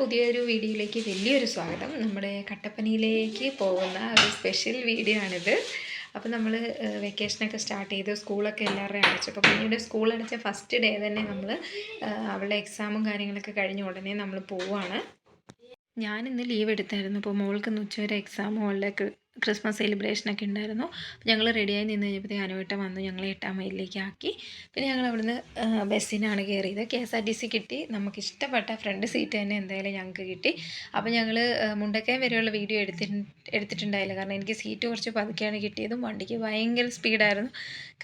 പുതിയൊരു വീഡിയോയിലേക്ക് വലിയൊരു സ്വാഗതം. നമ്മുടെ കട്ടപ്പനയിലേക്ക് പോകുന്ന ഒരു സ്പെഷ്യൽ വീഡിയോ ആണിത്. അപ്പോൾ നമ്മൾ വെക്കേഷനൊക്കെ സ്റ്റാർട്ട് ചെയ്ത് സ്കൂളൊക്കെ എല്ലാവരുടെയും അടച്ചു അപ്പോൾ കുഞ്ഞിയുടെ സ്കൂൾ അടച്ച ഫസ്റ്റ് ഡേ തന്നെ നമ്മൾ അവളുടെ എക്സാമും കാര്യങ്ങളൊക്കെ കഴിഞ്ഞ ഉടനെ നമ്മൾ പോവുകയാണ് ഞാനിന്ന് ലീവ് എടുത്തായിരുന്നു. അപ്പോൾ മോൾക്ക് ഇന്ന് ഉച്ചവരെ എക്സാം അവളുടെ ക്രിസ്മസ് സെലിബ്രേഷനൊക്കെ ഉണ്ടായിരുന്നു. അപ്പോൾ ഞങ്ങൾ റെഡിയായി നിന്ന് കഴിഞ്ഞപ്പോഴത്തേക്ക് അനുവേട്ടം വന്നു ഞങ്ങൾ എട്ടാം മൈലിലേക്ക് ആക്കി പിന്നെ ഞങ്ങൾ അവിടുന്ന് ബസ്സിനാണ് കയറിയത് K S R T C കിട്ടി. നമുക്ക് ഇഷ്ടപ്പെട്ട ഫ്രണ്ട് സീറ്റ് തന്നെ എന്തായാലും ഞങ്ങൾക്ക് കിട്ടി. അപ്പോൾ ഞങ്ങൾ മുണ്ടക്കയം വരെയുള്ള വീഡിയോ എടുത്തി എടുത്തിട്ടുണ്ടായില്ല. കാരണം എനിക്ക് സീറ്റ് കുറച്ച് പതുക്കെയാണ് കിട്ടിയതും വണ്ടിക്ക് ഭയങ്കര സ്പീഡായിരുന്നു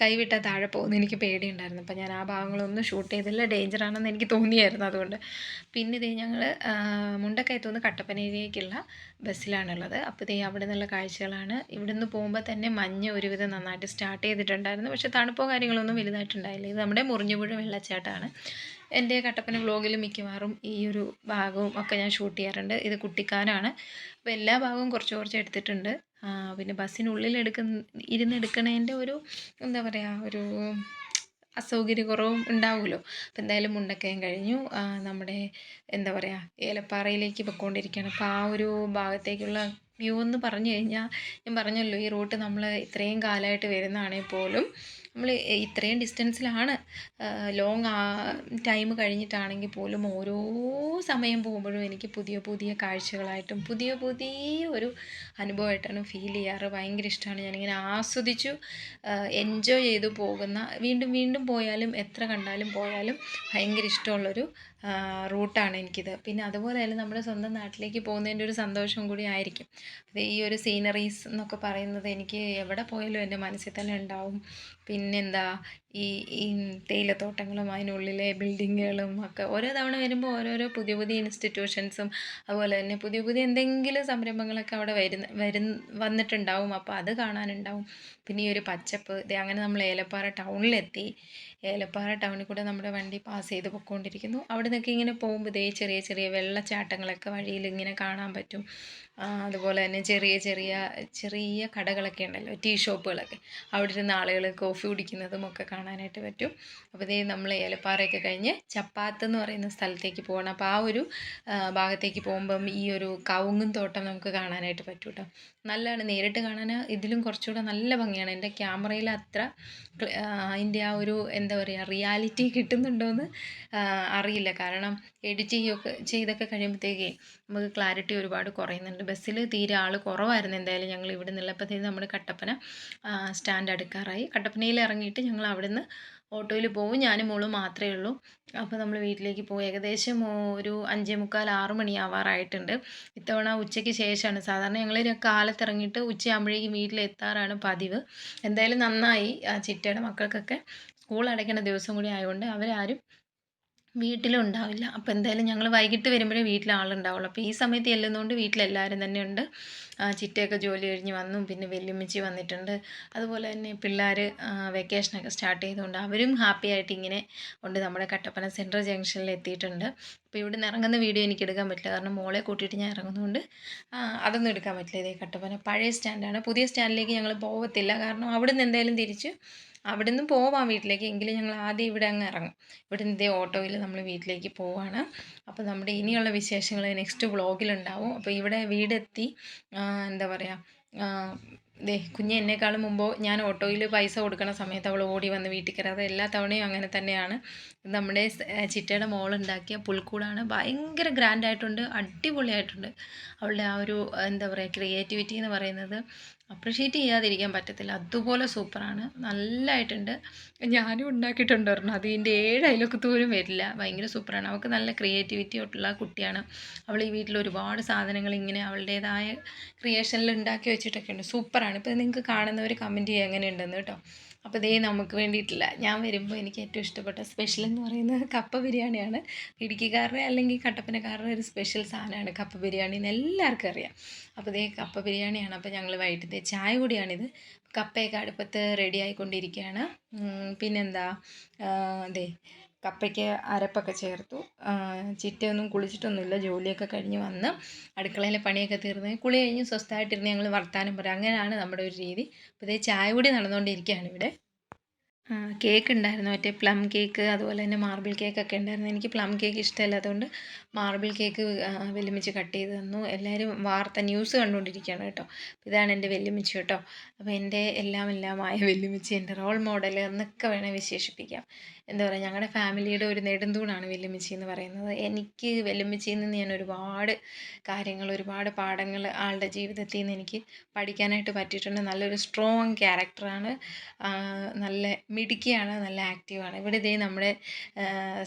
കൈവിട്ടാൽ താഴെ പോകുന്നു എനിക്ക് പേടിയുണ്ടായിരുന്നു. അപ്പോൾ ഞാൻ ആ ഭാഗങ്ങളൊന്നും ഷൂട്ട് ചെയ്തില്ല. ഡേഞ്ചറാണെന്ന് എനിക്ക് തോന്നിയായിരുന്നു അതുകൊണ്ട്. പിന്നെ ഇതേ ഞങ്ങൾ മുണ്ടക്കയത്തുനിന്ന് കട്ടപ്പനയിലേക്കുള്ള ബസ്സിലാണുള്ളത് അപ്പോൾ ഇതേ അവിടെ നിന്നുള്ള കാഴ്ചകളാണ് ഇവിടുന്ന് പോകുമ്പോൾ തന്നെ മഞ്ഞ് ഒരുവിധം നന്നായിട്ട് സ്റ്റാർട്ട് ചെയ്തിട്ടുണ്ടായിരുന്നു. പക്ഷേ തണുപ്പോ കാര്യങ്ങളൊന്നും വലുതായിട്ടുണ്ടായില്ല. ഇത് നമ്മുടെ മുറിഞ്ഞുപുഴ വെള്ളച്ചാട്ടമാണ്. എന്റെ കട്ടപ്പന വ്ലോഗിൽ മിക്കവാറും ഈ ഒരു ഭാഗവും ഒക്കെ ഞാൻ ഷൂട്ട് ചെയ്യാറുണ്ട്. ഇത് കുട്ടിക്കാനാണ്. അപ്പോൾ എല്ലാ ഭാഗവും കുറച്ച് കുറച്ച് എടുത്തിട്ടുണ്ട്. പിന്നെ ബസ്സിനുള്ളിൽ എടുക്കുന്ന ഇരുന്നെടുക്കണതിന്റെ ഒരു എന്താ പറയുക ഒരു അസൗകര്യക്കുറവും ഉണ്ടാവുമല്ലോ. അപ്പം എന്തായാലും മുണ്ടക്കയം കഴിഞ്ഞു. നമ്മുടെ എന്താ പറയുക ഏലപ്പാറയിലേക്ക് പൊയ്ക്കൊണ്ടിരിക്കുകയാണ്. അപ്പോൾ ആ ഒരു ഭാഗത്തേക്കുള്ള വ്യൂ എന്ന് പറഞ്ഞു കഴിഞ്ഞാൽ ഞാൻ പറഞ്ഞല്ലോ ഈ റൂട്ട് നമ്മൾ ഇത്രയും കാലമായിട്ട് വരുന്നതാണെങ്കിൽ പോലും. നമ്മൾ ഇത്രയും ഡിസ്റ്റൻസിലാണ് ലോങ് ടൈം കഴിഞ്ഞിട്ടാണെങ്കിൽ പോലും ഓരോ സമയം പോകുമ്പോഴും എനിക്ക് പുതിയ പുതിയ കാഴ്ചകളായിട്ടും പുതിയ പുതിയ ഒരു അനുഭവമായിട്ടാണ് ഫീൽ ചെയ്യാറ്. ഭയങ്കര ഇഷ്ടമാണ് ഞാനിങ്ങനെ ആസ്വദിച്ചു എൻജോയ് ചെയ്തു പോകുന്ന വീണ്ടും വീണ്ടും പോയാലും എത്ര കണ്ടാലും പോയാലും ഭയങ്കര ഇഷ്ടമുള്ളൊരു റൂട്ടാണ് എനിക്കിത്. പിന്നെ അതുപോലെ തന്നെ നമ്മുടെ സ്വന്തം നാട്ടിലേക്ക് പോകുന്നതിന്റെ ഒരു സന്തോഷം കൂടി ആയിരിക്കും. അത് ഈ ഒരു സീനറീസ് എന്നൊക്കെ പറയുന്നത് എനിക്ക് എവിടെ പോയാലും എന്റെ മനസ്സിൽ തന്നെ ഉണ്ടാവും. പിന്നെന്താ ഈ ഈ തേയിലത്തോട്ടങ്ങളും അതിനുള്ളിലെ ബിൽഡിങ്ങുകളും ഒക്കെ ഓരോ തവണ വരുമ്പോൾ ഓരോരോ പുതിയ പുതിയ ഇൻസ്റ്റിറ്റ്യൂഷൻസും അതുപോലെ തന്നെ പുതിയ പുതിയ എന്തെങ്കിലും സംരംഭങ്ങളൊക്കെ അവിടെ വരുന്ന വരുന്ന വന്നിട്ടുണ്ടാവും. അപ്പോൾ അത് കാണാനുണ്ടാവും. പിന്നെ ഈ ഒരു പച്ചപ്പ് ഇത് അങ്ങനെ നമ്മൾ ഏലപ്പാറ ടൗണിലെത്തി ഏലപ്പാറ ടൗണിൽ കൂടെ നമ്മുടെ വണ്ടി പാസ് ചെയ്ത് പൊയ്ക്കൊണ്ടിരിക്കുന്നു. അവിടെ നിന്നൊക്കെ ഇങ്ങനെ പോകുമ്പോൾ ഇതേ ചെറിയ ചെറിയ വെള്ളച്ചാട്ടങ്ങളൊക്കെ വഴിയിൽ ഇങ്ങനെ കാണാൻ പറ്റും. അതുപോലെ തന്നെ ചെറിയ ചെറിയ ചെറിയ കടകളൊക്കെ ഉണ്ടല്ലോ ടീ ഷോപ്പുകളൊക്കെ. അവിടെ ഇരുന്ന് ആളുകൾ കോഫി കുടിക്കുന്നതും ഒക്കെ കാണാനായിട്ട് പറ്റും. അപ്പോൾ ഇതേ നമ്മൾ ഏലപ്പാറയൊക്കെ കഴിഞ്ഞ് ചപ്പാത്ത് എന്ന് പറയുന്ന സ്ഥലത്തേക്ക് പോകണം അപ്പോൾ ആ ഒരു ഭാഗത്തേക്ക് പോകുമ്പം ഈ ഒരു കവുങ്ങും തോട്ടം നമുക്ക് കാണാനായിട്ട് പറ്റും കേട്ടോ നല്ലതാണ്. നേരിട്ട് കാണാൻ ഇതിലും കുറച്ചുകൂടെ നല്ല ഭംഗിയാണ്. എന്റെ ക്യാമറയിൽ അത്ര അതിന്റെ ആ ഒരു എന്താ പറയുക റിയാലിറ്റി കിട്ടുന്നുണ്ടോയെന്ന് അറിയില്ല. കാരണം എഡിറ്റ് ചെയ്യൊക്കെ ചെയ്തൊക്കെ കഴിയുമ്പോഴത്തേക്കേ നമുക്ക് ക്ലാരിറ്റി ഒരുപാട് കുറയുന്നുണ്ട്. ബസ്സിൽ തീരെ ആൾ കുറവായിരുന്നു. എന്തായാലും ഞങ്ങൾ ഇവിടെ നിന്നുള്ളപ്പോഴത്തേക്ക് നമ്മൾ കട്ടപ്പന സ്റ്റാൻഡ് അടുക്കാറായി. കട്ടപ്പനയിൽ ഇറങ്ങിയിട്ട് ഞങ്ങൾ അവിടെ നിന്ന് ഓട്ടോയിൽ പോകും ഞാനും മോളും മാത്രമേ ഉള്ളൂ. അപ്പോൾ നമ്മൾ വീട്ടിലേക്ക് പോകും ഏകദേശം ഒരു അഞ്ചേ മുക്കാൽ ആറ് മണിയാവാറായിട്ടുണ്ട് ഇത്തവണ ഉച്ചയ്ക്ക് ശേഷമാണ്. സാധാരണ ഞങ്ങൾ കാലത്ത് ഇറങ്ങിയിട്ട് ഉച്ചയാകുമ്പോഴേക്കും വീട്ടിലെത്താറാണ് പതിവ്. എന്തായാലും നന്നായി ആ ചിറ്റയുടെ മക്കൾക്കൊക്കെ സ്കൂൾ അടയ്ക്കേണ്ട ദിവസം കൂടി ആയതുകൊണ്ട് അവരാരും വീട്ടിലും ഉണ്ടാവില്ല അപ്പോൾ എന്തായാലും ഞങ്ങൾ വൈകിട്ട് വരുമ്പോഴേ വീട്ടിൽ ആളുണ്ടാവുള്ളൂ. അപ്പോൾ ഈ സമയത്ത് ചെല്ലുന്നതുകൊണ്ട് വീട്ടിലെല്ലാവരും തന്നെ ഉണ്ട് ചിറ്റയൊക്കെ ജോലി കഴിഞ്ഞ് വന്നു. പിന്നെ വെല്ലുമിച്ചി വന്നിട്ടുണ്ട്. അതുപോലെ തന്നെ പിള്ളേർ വെക്കേഷനൊക്കെ സ്റ്റാർട്ട് ചെയ്തുകൊണ്ട് അവരും ഹാപ്പി ആയിട്ട് ഇങ്ങനെ ഉണ്ട്. നമ്മുടെ കട്ടപ്പന സെൻട്രൽ ജംഗ്ഷനിൽ എത്തിയിട്ടുണ്ട്. അപ്പോൾ ഇവിടെ നിന്ന് ഇറങ്ങുന്ന വീഡിയോ എനിക്ക് എടുക്കാൻ പറ്റില്ല. കാരണം മോളെ കൂട്ടിയിട്ട് ഞാൻ ഇറങ്ങുന്നതുകൊണ്ട് അതൊന്നും എടുക്കാൻ പറ്റില്ല. ഇതേ കട്ടപ്പന പഴയ സ്റ്റാൻഡാണ് പുതിയ സ്റ്റാൻഡിലേക്ക് ഞങ്ങൾ പോകത്തില്ല കാരണം അവിടെ നിന്ന് എന്തായാലും തിരിച്ച് അവിടെ നിന്ന് പോവാം വീട്ടിലേക്ക്. എങ്കിലും ഞങ്ങൾ ആദ്യം ഇവിടെ അങ്ങ് ഇറങ്ങും. ഇവിടെ നിന്ന് ഇതേ ഓട്ടോയിൽ നമ്മൾ വീട്ടിലേക്ക് പോവാണ്. അപ്പോൾ നമ്മുടെ ഇനിയുള്ള വിശേഷങ്ങൾ നെക്സ്റ്റ് വ്ളോഗിലുണ്ടാവും അപ്പോൾ ഇവിടെ വീടെത്തി എന്താ പറയുക ദേ കുഞ്ഞ് എന്നെക്കാളും മുമ്പോ ഞാൻ ഓട്ടോയിൽ പൈസ കൊടുക്കണ സമയത്ത് അവൾ ഓടി വന്ന് വീട്ടിൽ കയറാതെ എല്ലാ തവണയും അങ്ങനെ തന്നെയാണ്. നമ്മുടെ ചിറ്റയുടെ മോളുണ്ടാക്കിയ പുൽക്കൂടാണ്. ഭയങ്കര ഗ്രാൻഡായിട്ടുണ്ട് അടിപൊളിയായിട്ടുണ്ട്. അവളുടെ ആ ഒരു എന്താ പറയുക ക്രിയേറ്റിവിറ്റി എന്ന് പറയുന്നത്. അപ്രിഷ്യേറ്റ് ചെയ്യാതിരിക്കാൻ പറ്റത്തില്ല. അതുപോലെ സൂപ്പറാണ്. നല്ലതായിട്ടുണ്ട് ഞാനും ഉണ്ടാക്കിയിട്ടുണ്ട് ഒരെണ്ണം. അത് ഇതിന്റെ ഏഴ് അയലൊക്കത്ത് പോലും വരില്ല. ഭയങ്കര സൂപ്പറാണ്. അവൾക്ക് നല്ല ക്രിയേറ്റിവിറ്റി ഉള്ള കുട്ടിയാണ്. അവൾ ഈ വീട്ടിൽ ഒരുപാട് സാധനങ്ങൾ ഇങ്ങനെ അവളുടേതായ ക്രിയേഷനിൽ ഉണ്ടാക്കി വെച്ചിട്ടൊക്കെ ഉണ്ട് സൂപ്പറാണ്. ഇപ്പോൾ നിങ്ങൾക്ക് കാണുന്നവർ കമന്റ് ചെയ്യുക എങ്ങനെയുണ്ടെന്ന് കേട്ടോ. അപ്പോൾ ഇതേ നമുക്ക് വേണ്ടിയിട്ടില്ല. ഞാൻ വരുമ്പോൾ എനിക്ക് ഏറ്റവും ഇഷ്ടപ്പെട്ട സ്പെഷ്യൽ എന്ന് പറയുന്നത് കപ്പ ബിരിയാണിയാണ്. ഇടുക്കിക്കാരുടെ അല്ലെങ്കിൽ കട്ടപ്പനക്കാരുടെ ഒരു സ്പെഷ്യൽ സാധനമാണ് കപ്പ ബിരിയാണി എന്ന് എല്ലാവർക്കും അറിയാം. അപ്പോൾ ഇതേ കപ്പ ബിരിയാണിയാണ്. അപ്പോൾ ഞങ്ങൾ വൈകിട്ടത്തെ ചായ കൂടിയാണിത്. കപ്പയൊക്കെ അടുപ്പത്ത് റെഡി ആയിക്കൊണ്ടിരിക്കുകയാണ്. പിന്നെന്താ? അതെ. കപ്പയ്ക്ക് അരപ്പൊക്കെ ചേർത്തു. ചിറ്റയൊന്നും കുളിച്ചിട്ടൊന്നുമില്ല. ജോലിയൊക്കെ കഴിഞ്ഞ് വന്ന് അടുക്കളയിലെ പണിയൊക്കെ തീർന്ന് കുളി കഴിഞ്ഞ് സ്വസ്ഥമായിട്ടിരുന്ന് ഞങ്ങൾ വർത്താനം പറയാം. അങ്ങനെയാണ് നമ്മുടെ ഒരു രീതി. അപ്പോൾ ഇതേ ചായ കൂടി നടന്നുകൊണ്ടിരിക്കുകയാണ് ഇവിടെ. കേക്ക് ഉണ്ടായിരുന്നു. മറ്റേ പ്ലം കേക്ക് അതുപോലെ തന്നെ മാർബിൾ കേക്കൊക്കെ ഉണ്ടായിരുന്നു. എനിക്ക് പ്ലം കേക്ക് ഇഷ്ടമല്ലാത്തതുകൊണ്ട് മാർബിൾ കേക്ക് വെല്ലുമിച്ച് കട്ട് ചെയ്ത് തന്നു. എല്ലാവരും വാർത്ത ന്യൂസ് കണ്ടുകൊണ്ടിരിക്കുകയാണ് കേട്ടോ. ഇതാണ് എന്റെ വെല്ലുമിച്ച് കേട്ടോ. അപ്പോൾ എന്റെ എല്ലാം എല്ലാമായ വെല്ലുമിച്ച് എന്റെ റോൾ മോഡൽ എന്നൊക്കെ വേണേൽ വിശേഷിപ്പിക്കാം. എന്താ പറയുക ഞങ്ങളുടെ ഫാമിലിയുടെ ഒരു നെടുന്തൂണാണ് വെല്ലുമിച്ചി എന്ന് പറയുന്നത്. എനിക്ക് വെല്ലുമിച്ചിയിൽ നിന്ന് ഞാൻ ഒരുപാട് കാര്യങ്ങൾ ഒരുപാട് പാഠങ്ങൾ ആളുടെ ജീവിതത്തിൽ നിന്ന് എനിക്ക് പഠിക്കാനായിട്ട് പറ്റിയിട്ടുണ്ട്. നല്ലൊരു സ്ട്രോങ് ക്യാരക്ടറാണ് നല്ല മിടുക്കിയാണ് നല്ല ആക്റ്റീവാണ് ഇവിടെ ഇതേ നമ്മുടെ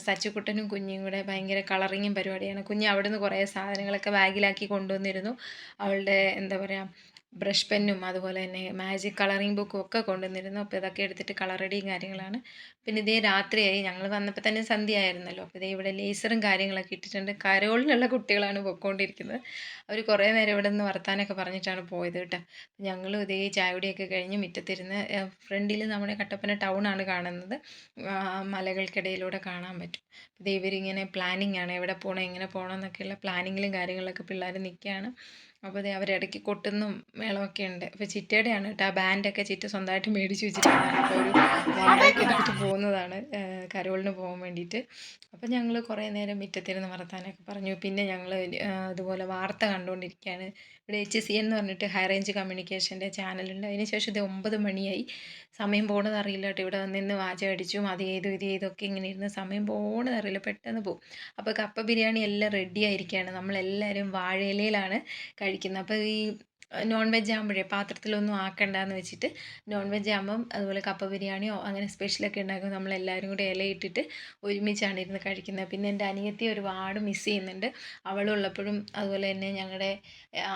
സച്ചുക്കുട്ടനും കുഞ്ഞും കൂടെ ഭയങ്കര കളറിങ്ങും പരിപാടിയാണ്. കുഞ്ഞ് അവിടെ നിന്ന് കുറേ സാധനങ്ങളൊക്കെ ബാഗിലാക്കി കൊണ്ടുവന്നിരുന്നു. അവളുടെ എന്താ പറയുക ബ്രഷ് പെന്നും അതുപോലെ തന്നെ മാജിക് കളറിംഗ് ബുക്കും ഒക്കെ കൊണ്ടുവന്നിരുന്നു. അപ്പോൾ ഇതൊക്കെ എടുത്തിട്ട് കളറടിയും കാര്യങ്ങളാണ്. പിന്നെ ഇതേ രാത്രിയായി. ഞങ്ങൾ വന്നപ്പോൾ തന്നെ സന്ധ്യയായിരുന്നല്ലോ. അപ്പോൾ ഇതേ ഇവിടെ ലേസറും കാര്യങ്ങളൊക്കെ ഇട്ടിട്ടുണ്ട്. കരോളിനുള്ള കുട്ടികളാണ് പൊയ്ക്കൊണ്ടിരിക്കുന്നത് അവർ കുറേ നേരം ഇവിടെ നിന്ന് വർത്താനൊക്കെ പറഞ്ഞിട്ടാണ് പോയത് കേട്ടോ. ഞങ്ങളും ഇതേ ചായകുടിയൊക്കെ കഴിഞ്ഞ് മുറ്റത്തിരുന്ന് ഫ്രണ്ടിൽ നമ്മുടെ കട്ടപ്പന ടൗൺ ആണ് കാണുന്നത്. മലകൾക്കിടയിലൂടെ കാണാൻ പറ്റും. ഇത് ഇവരിങ്ങനെ പ്ലാനിങ് ആണ്. എവിടെ പോകണം എങ്ങനെ പോകണം എന്നൊക്കെയുള്ള പ്ലാനിങ്ങിലും കാര്യങ്ങളിലൊക്കെ പിള്ളേർ നിൽക്കുകയാണ് അപ്പോൾ ദേ അവരിടയ്ക്ക് കൊട്ടുന്നും മേളമൊക്കെ ഉണ്ട്. അപ്പോൾ ചിറ്റയുടെയാണ് കേട്ടോ ആ ബാൻഡൊക്കെ ചിറ്റ സ്വന്തമായിട്ട് മേടിച്ച് വെച്ചിട്ടാണ്. അപ്പോൾ ഒരു ബാൻഡൊക്കെ പോകുന്നതാണ് കരോളിന് പോകാൻ വേണ്ടിയിട്ട്. അപ്പോൾ ഞങ്ങൾ കുറേ നേരം മുറ്റത്തിരുന്ന് വർത്താനൊക്കെ പറഞ്ഞു. പിന്നെ ഞങ്ങൾ അതുപോലെ വാർത്ത കണ്ടുകൊണ്ടിരിക്കുകയാണ്. ഇവിടെ എച്ച് സി എന്ന് പറഞ്ഞിട്ട് ഹൈ റേഞ്ച് കമ്മ്യൂണിക്കേഷന്റെ ചാനലുണ്ട് അതിന് ശേഷം ഇത് ഒമ്പത് മണിയായി. സമയം പോണത് അറിയില്ല കേട്ടോ. ഇവിടെ നിന്ന് വാചകം അടിച്ചും അത് ചെയ്തു ഇത് ചെയ്തൊക്കെ ഇങ്ങനെ ഇരുന്ന് സമയം പോണത് അറിയില്ല പെട്ടെന്ന് പോകും അപ്പോൾ കപ്പ ബിരിയാണി എല്ലാം റെഡി ആയിരിക്കുകയാണ് നമ്മളെല്ലാവരും വാഴയിലയിലാണ് കഴിക്കുന്നത്. അപ്പോൾ ഈ നോൺ വെജ് ആകുമ്പോഴേ പാത്രത്തിലൊന്നും ആക്കണ്ടെന്ന് വെച്ചിട്ട് നോൺ വെജ് ആകുമ്പം അതുപോലെ കപ്പ ബിരിയാണിയോ അങ്ങനെ സ്പെഷ്യലൊക്കെ ഉണ്ടാക്കും നമ്മളെല്ലാവരും കൂടി ഇലയിട്ടിട്ട് ഒരുമിച്ചാണ് ഇരുന്ന് കഴിക്കുന്നത്. പിന്നെ എന്റെ അനിയത്തി ഒരുപാട് മിസ് ചെയ്യുന്നുണ്ട്. അവളുള്ളപ്പോഴും അതുപോലെ തന്നെ ഞങ്ങളുടെ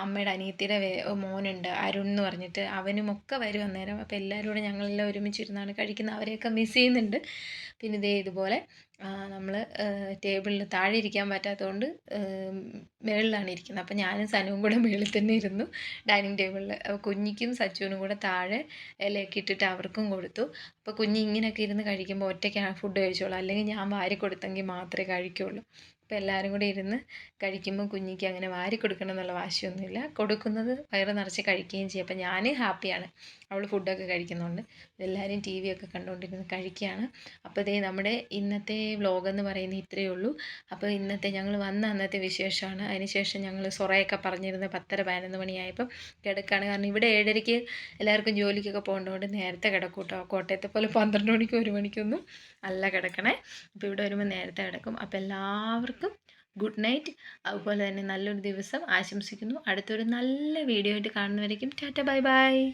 അമ്മയുടെ അനിയത്തിയുടെ മോനുണ്ട് അരുൺ എന്ന് പറഞ്ഞിട്ട് അവനും ഒക്കെ വരും അന്നേരം. അപ്പോൾ എല്ലാവരും കൂടെ ഞങ്ങളെല്ലാം ഒരുമിച്ചിരുന്നാണ് കഴിക്കുന്നത്. അവരെയൊക്കെ മിസ് ചെയ്യുന്നുണ്ട്. പിന്നെ ഇതേ ഇതുപോലെ നമ്മൾ ടേബിളിൽ താഴെ ഇരിക്കാൻ പറ്റാത്തതുകൊണ്ട് മുകളിലാണ് ഇരിക്കുന്നത്. അപ്പോൾ ഞാനും സനുവും കൂടെ മുകളിൽ തന്നെ ഇരുന്നു ഡൈനിങ് ടേബിളിൽ അപ്പോൾ കുഞ്ഞിക്കും സച്ചുവിനും കൂടെ താഴെ ഇലയൊക്കെ ഇട്ടിട്ട് അവർക്കും കൊടുത്തു. അപ്പോൾ കുഞ്ഞ് ഇങ്ങനെയൊക്കെ ഇരുന്ന് കഴിക്കുമ്പോൾ ഒറ്റയ്ക്കാണ് ഫുഡ് കഴിച്ചോളൂ. അല്ലെങ്കിൽ ഞാൻ വാരി കൊടുത്തെങ്കിൽ മാത്രമേ കഴിക്കുകയുള്ളൂ അപ്പോൾ എല്ലാവരും കൂടി ഇരുന്ന് കഴിക്കുമ്പോൾ കുഞ്ഞിക്ക് അങ്ങനെ വാരി കൊടുക്കണം എന്നുള്ള വാശിയൊന്നുമില്ല. കൊടുക്കുന്നത് വയറ് നിറച്ച് കഴിക്കുകയും ചെയ്യും. അപ്പം ഞാൻ ഹാപ്പിയാണ്. അവൾ ഫുഡൊക്കെ കഴിക്കുന്നുണ്ട്. എല്ലാവരും ടി വി ഒക്കെ കണ്ടുകൊണ്ടിരുന്ന് കഴിക്കുകയാണ്. അപ്പോൾ ഇതേ നമ്മുടെ ഇന്നത്തെ വ്ലോഗ് എന്ന് പറയുന്നത് ഇത്രയേ ഉള്ളൂ. അപ്പോൾ ഇന്നത്തെ ഞങ്ങൾ വന്ന അന്നത്തെ വിശേഷമാണ്. അതിനുശേഷം ഞങ്ങൾ സൊറയൊക്കെ പറഞ്ഞിരുന്ന പത്തര പതിനൊന്ന് മണിയായപ്പം കിടക്കുകയാണ്. കാരണം ഇവിടെ ഏഴരയ്ക്ക് എല്ലാവർക്കും ജോലിക്കൊക്കെ പോകേണ്ടതുകൊണ്ട് നേരത്തെ കിടക്കൂട്ടോ കോട്ടയത്തെ പോലെ പന്ത്രണ്ട് മണിക്കും ഒരു മണിക്കൊന്നും അല്ല കിടക്കണേ. അപ്പോൾ ഇവിടെ വരുമ്പോൾ നേരത്തെ കിടക്കും. അപ്പോൾ എല്ലാവർക്കും ഗുഡ് നൈറ്റ്. അതുപോലെ തന്നെ നല്ലൊരു ദിവസം ആശംസിക്കുന്നു. അടുത്തൊരു നല്ല വീഡിയോ ആയിട്ട് കാണുന്നവരേക്കും ടാറ്റ ബൈ ബൈ.